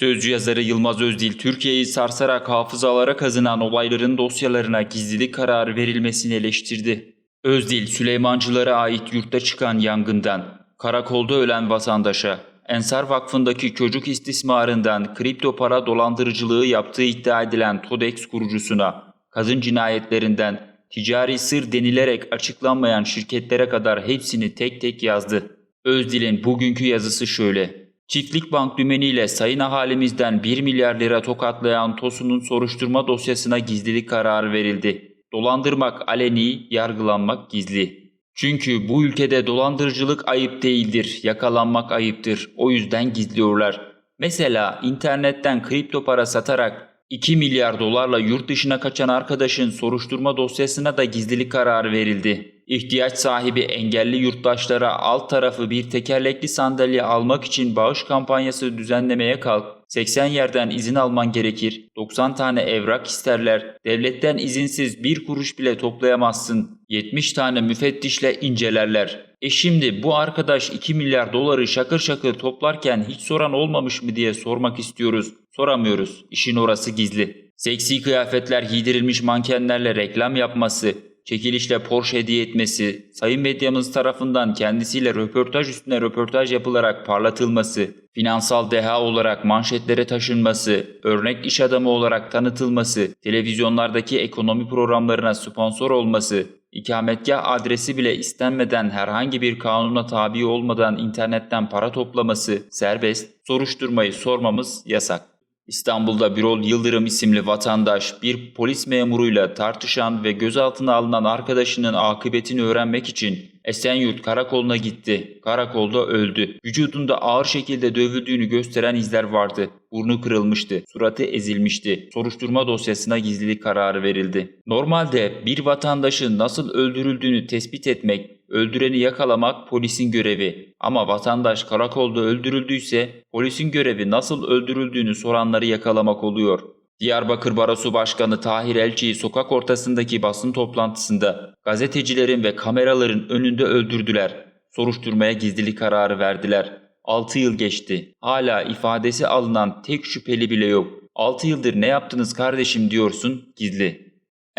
Sözcü yazarı Yılmaz Özdil, Türkiye'yi sarsarak hafızalara kazınan olayların dosyalarına gizlilik kararı verilmesini eleştirdi. Özdil, Süleymancılara ait yurtta çıkan yangından, karakolda ölen vatandaşa, Ensar Vakfı'ndaki çocuk istismarından kripto para dolandırıcılığı yaptığı iddia edilen TODEX kurucusuna, kadın cinayetlerinden, ticari sır denilerek açıklanmayan şirketlere kadar hepsini tek tek yazdı. Özdil'in bugünkü yazısı şöyle. Çiftlik Bank dümeniyle sayın ahalimizden 1 milyar lira tokatlayan TOSU'nun soruşturma dosyasına gizlilik kararı verildi. Dolandırmak aleni, yargılanmak gizli. Çünkü bu ülkede dolandırıcılık ayıp değildir, yakalanmak ayıptır. O yüzden gizliyorlar. Mesela internetten kripto para satarak 2 milyar dolarla yurt dışına kaçan arkadaşın soruşturma dosyasına da gizlilik kararı verildi. İhtiyaç sahibi engelli yurttaşlara alt tarafı bir tekerlekli sandalye almak için bağış kampanyası düzenlemeye kalk. 80 yerden izin alman gerekir. 90 tane evrak isterler. Devletten izinsiz bir kuruş bile toplayamazsın. 70 tane müfettişle incelerler. E şimdi bu arkadaş 2 milyar doları şakır şakır toplarken hiç soran olmamış mı diye sormak istiyoruz. Soramıyoruz. İşin orası gizli. Seksi kıyafetler giydirilmiş mankenlerle reklam yapması, çekilişle Porsche hediye etmesi, sayın medyamız tarafından kendisiyle röportaj üstüne röportaj yapılarak parlatılması, finansal deha olarak manşetlere taşınması, örnek iş adamı olarak tanıtılması, televizyonlardaki ekonomi programlarına sponsor olması, ikametgah adresi bile istenmeden herhangi bir kanuna tabi olmadan internetten para toplaması serbest, soruşturmayı sormamız yasak. İstanbul'da Birol Yıldırım isimli vatandaş bir polis memuruyla tartışan ve gözaltına alınan arkadaşının akıbetini öğrenmek için Esenyurt karakoluna gitti. Karakolda öldü. Vücudunda ağır şekilde dövüldüğünü gösteren izler vardı. Burnu kırılmıştı, suratı ezilmişti. Soruşturma dosyasına gizlilik kararı verildi. Normalde bir vatandaşın nasıl öldürüldüğünü tespit etmek, öldüreni yakalamak polisin görevi. Ama vatandaş karakolda öldürüldüyse polisin görevi nasıl öldürüldüğünü soranları yakalamak oluyor. Diyarbakır Barosu Başkanı Tahir Elçi'yi sokak ortasındaki basın toplantısında gazetecilerin ve kameraların önünde öldürdüler. Soruşturmaya gizlilik kararı verdiler. 6 yıl geçti. Hala ifadesi alınan tek şüpheli bile yok. 6 yıldır ne yaptınız kardeşim diyorsun gizli.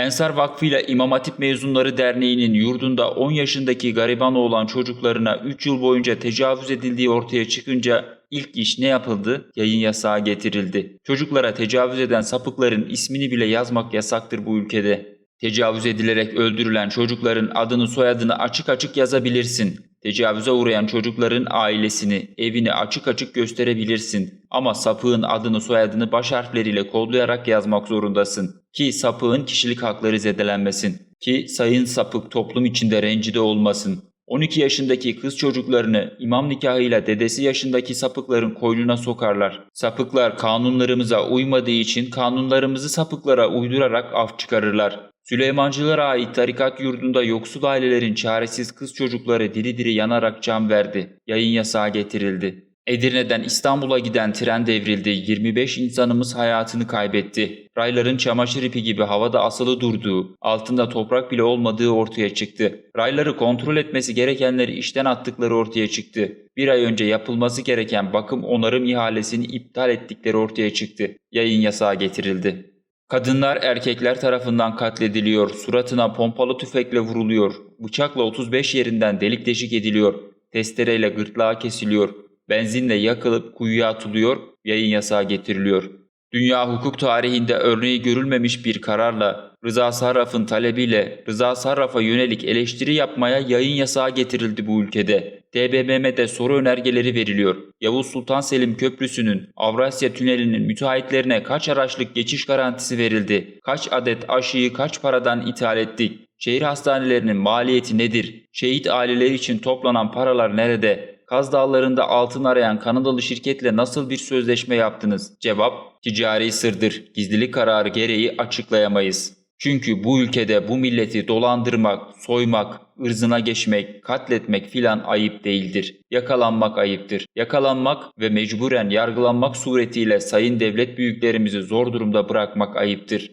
Ensar Vakfı ile İmam Hatip Mezunları Derneği'nin yurdunda 10 yaşındaki gariban olan çocuklarına 3 yıl boyunca tecavüz edildiği ortaya çıkınca ilk iş ne yapıldı? Yayın yasağı getirildi. Çocuklara tecavüz eden sapıkların ismini bile yazmak yasaktır bu ülkede. Tecavüz edilerek öldürülen çocukların adını soyadını açık açık yazabilirsin. Tecavüze uğrayan çocukların ailesini, evini açık açık gösterebilirsin. Ama sapığın adını soyadını baş harfleriyle kodlayarak yazmak zorundasın. Ki sapığın kişilik hakları zedelenmesin. Ki sayın sapık toplum içinde rencide olmasın. 12 yaşındaki kız çocuklarını imam nikahıyla dedesi yaşındaki sapıkların koynuna sokarlar. Sapıklar kanunlarımıza uymadığı için kanunlarımızı sapıklara uydurarak af çıkarırlar. Süleymancılara ait tarikat yurdunda yoksul ailelerin çaresiz kız çocukları diri diri yanarak can verdi. Yayın yasağı getirildi. Edirne'den İstanbul'a giden tren devrildi. 25 insanımız hayatını kaybetti. Rayların çamaşır ipi gibi havada asılı durduğu, altında toprak bile olmadığı ortaya çıktı. Rayları kontrol etmesi gerekenleri işten attıkları ortaya çıktı. Bir ay önce yapılması gereken bakım onarım ihalesini iptal ettikleri ortaya çıktı. Yayın yasağı getirildi. Kadınlar erkekler tarafından katlediliyor, suratına pompalı tüfekle vuruluyor, bıçakla 35 yerinden delik deşik ediliyor, testereyle gırtlağı kesiliyor, benzinle yakılıp kuyuya atılıyor, yayın yasağı getiriliyor. Dünya hukuk tarihinde örneği görülmemiş bir kararla Rıza Sarraf'ın talebiyle Rıza Sarraf'a yönelik eleştiri yapmaya yayın yasağı getirildi bu ülkede. TBMM'de soru önergeleri veriliyor. Yavuz Sultan Selim Köprüsü'nün Avrasya Tüneli'nin müteahhitlerine kaç araçlık geçiş garantisi verildi? Kaç adet aşıyı kaç paradan ithal ettik? Şehir hastanelerinin maliyeti nedir? Şehit aileleri için toplanan paralar nerede? Kaz Dağları'nda altın arayan Kanadalı şirketle nasıl bir sözleşme yaptınız? Cevap, ticari sırdır. Gizlilik kararı gereği açıklayamayız. Çünkü bu ülkede bu milleti dolandırmak, soymak, ırzına geçmek, katletmek filan ayıp değildir. Yakalanmak ayıptır. Yakalanmak ve mecburen yargılanmak suretiyle sayın devlet büyüklerimizi zor durumda bırakmak ayıptır.